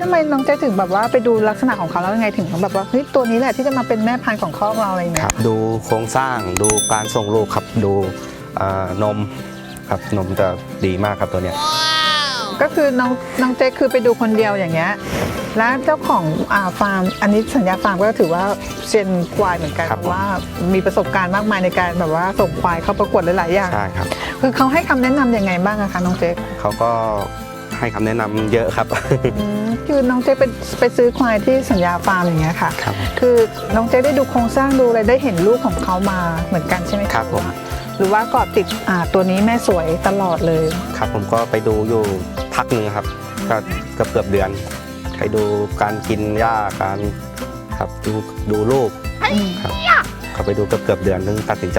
แล้วทำไมน้องเจ๊ถึงแบบว่าไปดูลักษณะของเขาแล้วยังไงถึงแบบว่าเฮ้ยตัวนี้แหละที่จะมาเป็นแม่พันธุ์ของคอกเราอะไรอย่างคเงี้รัยบดูโครงสร้างดูการส่งลูกครับดูอ่านมครับนมจะดีมากครับตัวเนี้ยก็คือน้องน้องเจ๊คือไปดูคนเดียวอย่างเงี้ยแล้วเจ้าของอ่าฟาร์มอันนี้สัญญาฟาร์มก็ถือว่าเซียนควายเหมือนกันครับเพราะว่ามีประสบการณ์มากมายในการแบบว่าส่งควายเข้าประกวดหลายๆอย่าง ใช่ครับ คือเขาให้คำแนะนำยังไงบ้างอะคะน้องเจ๊เขาก็ ให้คำแนะนำเยอะครับอืมคือน้องเจ๊ไปไปซื้อควายที่สัญญาฟาร์มอย่างเงี้ยค่ะ ครับ คือน้องเจ๊ได้ดูโครงสร้างดูอะไรได้เห็นลูกของเขามาเหมือนกันใช่ไหมะครับผม หรือว่าเกาะติดอ่าตัวนี้แม่สวยตลอดเลยครับผมก็ไปดูอยู่พักหนึ่งครับ ก็เกือบเกือบเดือน ไปดูการกินหญ้าการครับดูดูลูกอืมครับก็ไปดูเกือบเกือบเดือนถึงตัดสินใจ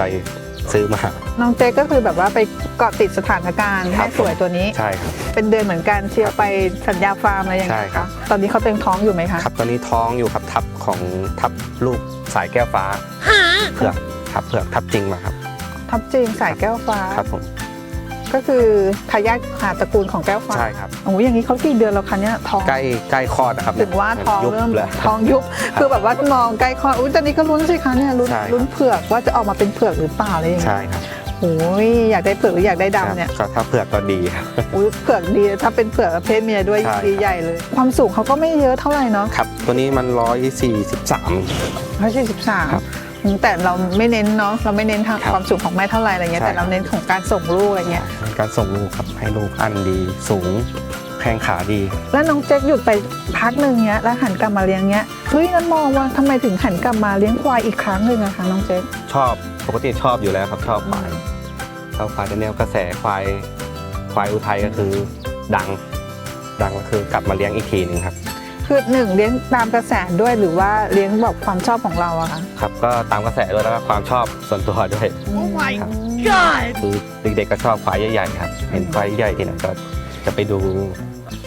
ซื้อมา น้องเจ๊ก็คือแบบว่าไปเกาะติดสถานการณ์ครัแม่บสวยตัวนี้ ใช่ครับ เป็นเดือนเหมือนกันเชียร์ไปสัญญาฟาร์มอะไรอย่างเงี้ยใช่ครับตอนนี้เขาเต็มท้องอยู่ไหมคะครับตอนนี้ท้องอยู่ครับทับของทับลูกสายแก้วฟ้าเผือกครับเผือกทับจริงมาครับ ทับจริงสายแก้วฟ้า ครับผม ก็คือทายาทหาตระกูลของแก้วฟ้าใช่ครับโอ้ยอย่างนี้เขากี่เดือนแล้วคะเนี่ยท้องใกล้ใกล้คลอดนะครับถึงว่าท้องยุบเริ่มเลยท้องยุบคือแบบว่ามองใกล้คลอดอุ้ยตอนนี้ก็ลุ้นสิคะเนี่ยลุ้นใช่ครับลุ้นเผือกว่าจะออกมาเป็นเผือกหรือเปล่าอะไรอย่างเงี้ยใช่ครับโอ้ยอยากได้เผือกหรืออยากได้ดำเนี่ยครับก็ถ้าเผือกก็ดีครับอุ้ยเผือกดีถ้าเป็นเผือกเพศเมียด้วยใช่ดีใหญ่เลย ความสูงเขาก็ไม่เยอะเท่าไหร่เนาะครับตัวนี้มันร้อยสี่สิบสามร้อยสี่สิบสามครับ แต่เราไม่เน้นเนาะเราไม่เน้นทางครับความสูงของแม่เท่าไหร่อะไรเงี้ยใช่ แต่เราเน้นของการส่งลูกอะไรเงี้ยการส่งลูกครับให้ลูกอันดีสูงแข้งขาดี แล้วน้องเจ๊กหยุดไปพักหนึ่งเนี้ยแล้วหันกลับมาเลี้ยงเนี้ยเฮ้ยนั่นมองว่าทำไมถึงหันกลับมาเลี้ยงควายอีกครั้งหนึ่งอะคะน้องเจ๊กชอบปกติชอบอยู่แล้วครับชอบควายชอบควายแต่แนวกระแสควายควายอุทัยก็คือ ดัง ดังก็คือกลับมาเลี้ยงอีกทีหนึ่งครับ คือหนึ่งเลี้ยงตามกระแสด้วยหรือว่าเลี้ยงแบบความชอบของเราอะคะครับก็ตามกระแสด้วยแล้วก็ความชอบส่วนตัวด้วย my คือเด็กๆก็ชอบควายใหญ่ๆครับ เห็นควายใหญ่ที่ไหนก็จะไปดู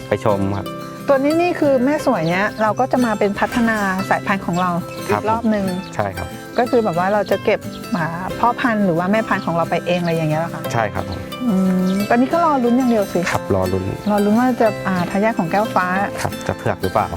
ไปชมครับ ตัวนี้นี่คือแม่สวยเนี้ยเราก็จะมาเป็นพัฒนาสายพันธุ์ของเราคอีรับกรอบหนึ่ง ใช่ครับ ก็คือแบบว่าเราจะเก็บหมาพ่อพันธุ์หรือว่าแม่พันธุ์ของเราไปเองอะไรอย่างเงี้ยเหรอคะใช่ครับผมอืมตอนนี้ก็รอลุ้นอย่างเดียวสิครับรอลุ้นรอลุ้นว่าจะอ่าทายาทของแก้วฟ้าครับจะเผือกหรือเปล่า